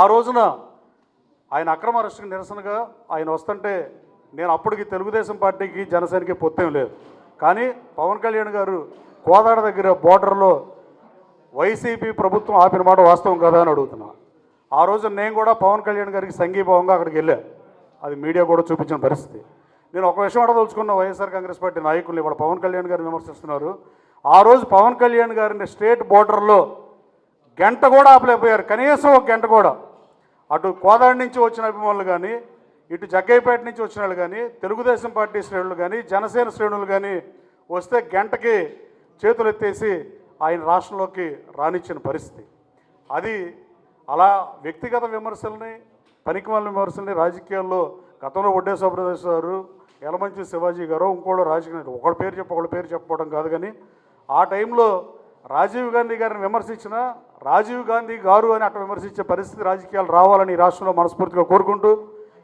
ఆ రోజున ఆయన అక్రమ అరెస్టుకు నిరసనగా ఆయన వస్తుంటే నేను అప్పటికి తెలుగుదేశం పార్టీకి జనసేనకి పొత్తేం లేదు. కానీ పవన్ కళ్యాణ్ గారు కోదాడ దగ్గర బోర్డర్లో వైసీపీ ప్రభుత్వం ఆపిన మాట వాస్తవం కదా అని అడుగుతున్నా. ఆ రోజు నేను కూడా పవన్ కళ్యాణ్ గారికి సంఘీభావంగా అక్కడికి వెళ్ళాను. అది మీడియా కూడా చూపించిన పరిస్థితి. నేను ఒక విషయం అడదలుచుకున్న వైఎస్ఆర్ కాంగ్రెస్ పార్టీ నాయకులు ఇవాళ పవన్ కళ్యాణ్ గారిని విమర్శిస్తున్నారు. ఆ రోజు పవన్ కళ్యాణ్ గారిని స్టేట్ బోర్డర్లో గంట కూడా ఆపలేకపోయారు. కనీసం ఒక గంట కూడా అటు కోదాడి నుంచి వచ్చిన అభిమానులు కానీ ఇటు జగ్గైపేట నుంచి వచ్చిన వాళ్ళు కానీ తెలుగుదేశం పార్టీ శ్రేణులు కానీ జనసేన శ్రేణులు కానీ వస్తే గంటకి చేతులు ఎత్తేసి ఆయన రాష్ట్రంలోకి రానిచ్చిన పరిస్థితి. అది అలా వ్యక్తిగత విమర్శల్ని పనికిమాల విమర్శల్ని రాజకీయాల్లో గతంలో ఒడ్డే సుబ్రదేశ్ గారు యలమంచి శివాజీ గారు ఇంకోళ్ళు రాజకీయ ఒకళ్ళ పేరు చెప్పి ఒకళ్ళ పేరు చెప్పడం కాదు కానీ ఆ టైంలో రాజీవ్ గాంధీ గారిని విమర్శించిన రాజీవ్ గాంధీ గారు అని అట్లా విమర్శించే పరిస్థితి రాజకీయాలు రావాలని ఈ రాష్ట్రంలో మనస్ఫూర్తిగా కోరుకుంటూ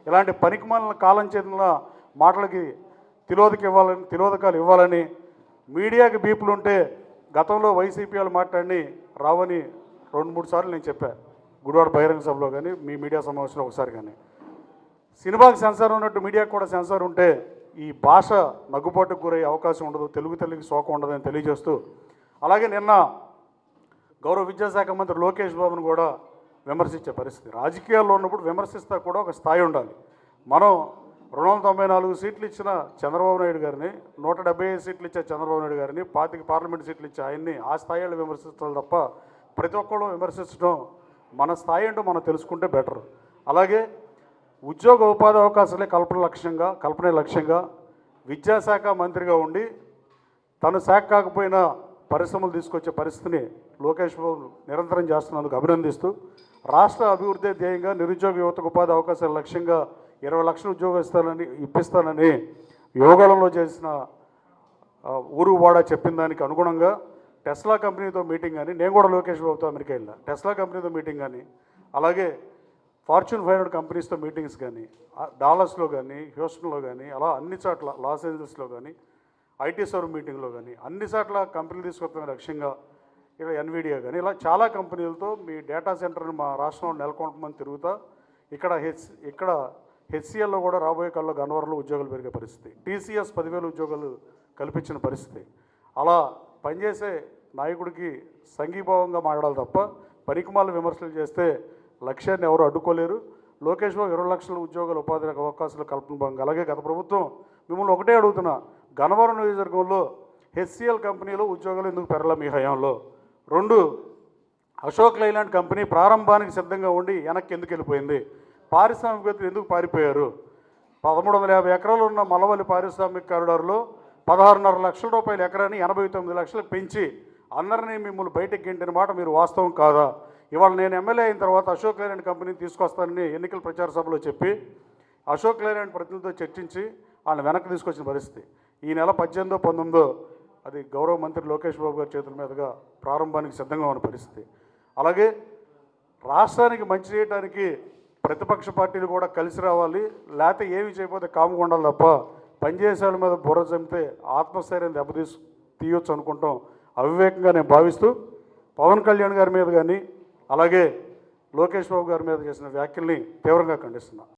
ఇలాంటి పనికిమాలిన కాలం చెందిన మాటలకి తిలోదకి ఇవ్వాలని తిలోదకాలు ఇవ్వాలని మీడియాకి బీపులు ఉంటే గతంలో వైసీపీ వాళ్ళు మాట్లాడి రావని రెండు మూడు సార్లు నేను చెప్పాను గుడివాడ బహిరంగ సభలో కానీ మీ మీడియా సమావేశంలో ఒకసారి కానీ. సినిమాకి సెన్సార్ ఉన్నట్టు మీడియాకు కూడా సెన్సార్ ఉంటే ఈ భాష మగ్గుబాటుకు గురయ్యే అవకాశం ఉండదు. తెలుగు తల్లికి శోకం ఉండదని తెలియజేస్తూ అలాగే నిన్న గౌరవ విద్యాశాఖ మంత్రి లోకేష్ బాబును కూడా విమర్శించే పరిస్థితి. రాజకీయాల్లో ఉన్నప్పుడు విమర్శిస్తా కూడా ఒక స్థాయి ఉండాలి. మనం రెండు వందల తొంభై నాలుగు సీట్లు ఇచ్చిన చంద్రబాబు నాయుడు గారిని నూట డెబ్బై ఐదు సీట్లు ఇచ్చే చంద్రబాబు నాయుడు గారిని పాతిక పార్లమెంట్ సీట్లు ఇచ్చే ఆయన్ని ఆ స్థాయిలో విమర్శించాలి తప్ప ప్రతి ఒక్కళ్ళు విమర్శించడం మన స్థాయి ఏంటో మనం తెలుసుకుంటే బెటర్. అలాగే ఉద్యోగ ఉపాధి అవకాశాలే కల్పన లక్ష్యంగా కల్పనే లక్ష్యంగా విద్యాశాఖ మంత్రిగా ఉండి తను శాఖ కాకపోయినా పరిశ్రమలు తీసుకొచ్చే పరిస్థితిని లోకేష్ బాబు నిరంతరం చేస్తున్నందుకు అభినందిస్తూ రాష్ట్ర అభివృద్ధి ధ్యేయంగా నిరుద్యోగ యువతకు ఉపాధి అవకాశాల లక్ష్యంగా ఇరవై లక్షల ఉద్యోగం ఇస్తానని ఇప్పిస్తానని యోగాలంలో చేసిన ఊరు వాడ చెప్పిన దానికి అనుగుణంగా టెస్లా కంపెనీతో మీటింగ్ కానీ నేను కూడా లోకేష్ బాబుతో అమెరికా వెళ్ళా టెస్లా కంపెనీతో మీటింగ్ కానీ అలాగే ఫార్చ్యూన్ ఫైవ్ హండ్రెడ్ కంపెనీస్తో మీటింగ్స్ కానీ డాలర్స్లో కానీ హ్యూస్టన్లో కానీ అలా అన్ని చోట్ల లాస్ ఏంజల్స్లో కానీ ఐటీ సర్వ్ మీటింగ్లో కానీ అన్ని చోట్ల కంపెనీలు తీసుకొస్తున్న లక్ష్యంగా ఇలా ఎన్విడియా కానీ ఇలా చాలా కంపెనీలతో మీ డేటా సెంటర్ని మా రాష్ట్రంలో నెలకొంటమని తిరుగుతా ఇక్కడ హెచ్ ఇక్కడ హెచ్సిఎల్లో కూడా రాబోయే కాలంలో గన్నవరంలో ఉద్యోగాలు పెరిగే పరిస్థితి టీసీఎస్ పదివేల ఉద్యోగాలు కల్పించిన పరిస్థితి. అలా పనిచేసే నాయకుడికి సంఘీభావంగా మాట్లాడాలి తప్ప పనికిమాల విమర్శలు చేస్తే లక్ష్యాన్ని ఎవరు అడ్డుకోలేరు. లోకేష్ బాబు ఇరవై లక్షల ఉద్యోగాలు ఉపాధి అవకాశాలు కల్పన భాగంగా అలాగే గత ప్రభుత్వం మిమ్మల్ని ఒకటే అడుగుతున్నా గనవరం నియోజకవర్గంలో హెచ్సిఎల్ కంపెనీలో ఉద్యోగాలు ఎందుకు పెరల మీ హయాంలో? రెండు అశోక్ లైలాండ్ కంపెనీ ప్రారంభానికి సిద్ధంగా ఉండి వెనక్కి ఎందుకు వెళ్ళిపోయింది? పారిశ్రామికవేత్తలు ఎందుకు పారిపోయారు? పదమూడు వందల యాభై ఎకరాలు ఉన్న మలవల్లి పారిశ్రామిక కారిడార్లో పదహారున్నర లక్షల రూపాయల ఎకరాన్ని ఎనభై తొమ్మిది లక్షలకు పెంచి అందరినీ మిమ్మల్ని బయటకు గెంటిన మాట మీరు వాస్తవం కాదా? ఇవాళ నేను ఎమ్మెల్యే అయిన తర్వాత అశోక్ లైలాండ్ కంపెనీని తీసుకొస్తానని ఎన్నికల ప్రచార సభలో చెప్పి అశోక్ లైలాండ్ ప్రతినిధితో చర్చించి వాళ్ళని వెనక్కి తీసుకొచ్చిన పరిస్థితి. ఈ నెల పద్దెనిమిదో పంతొమ్మిదో అది గౌరవ మంత్రి లోకేష్ బాబు గారి చేతుల మీదుగా ప్రారంభానికి సిద్ధంగా ఉన్న పరిస్థితి. అలాగే రాష్ట్రానికి మంచి చేయడానికి ప్రతిపక్ష పార్టీలు కూడా కలిసి రావాలి లేకపోతే ఏమి చేయకపోతే కాముగా ఉండాలి తప్ప పనిచేసేవాళ్ళ మీద బుర్ర చంపితే ఆత్మస్థైర్యం దెబ్బతీసు తీయొచ్చు అనుకుంటాం. అవివేకంగా నేను భావిస్తూ పవన్ కళ్యాణ్ గారి మీద కానీ అలాగే లోకేష్ బాబు గారి మీద చేసిన వ్యాఖ్యల్ని తీవ్రంగా ఖండిస్తున్నా.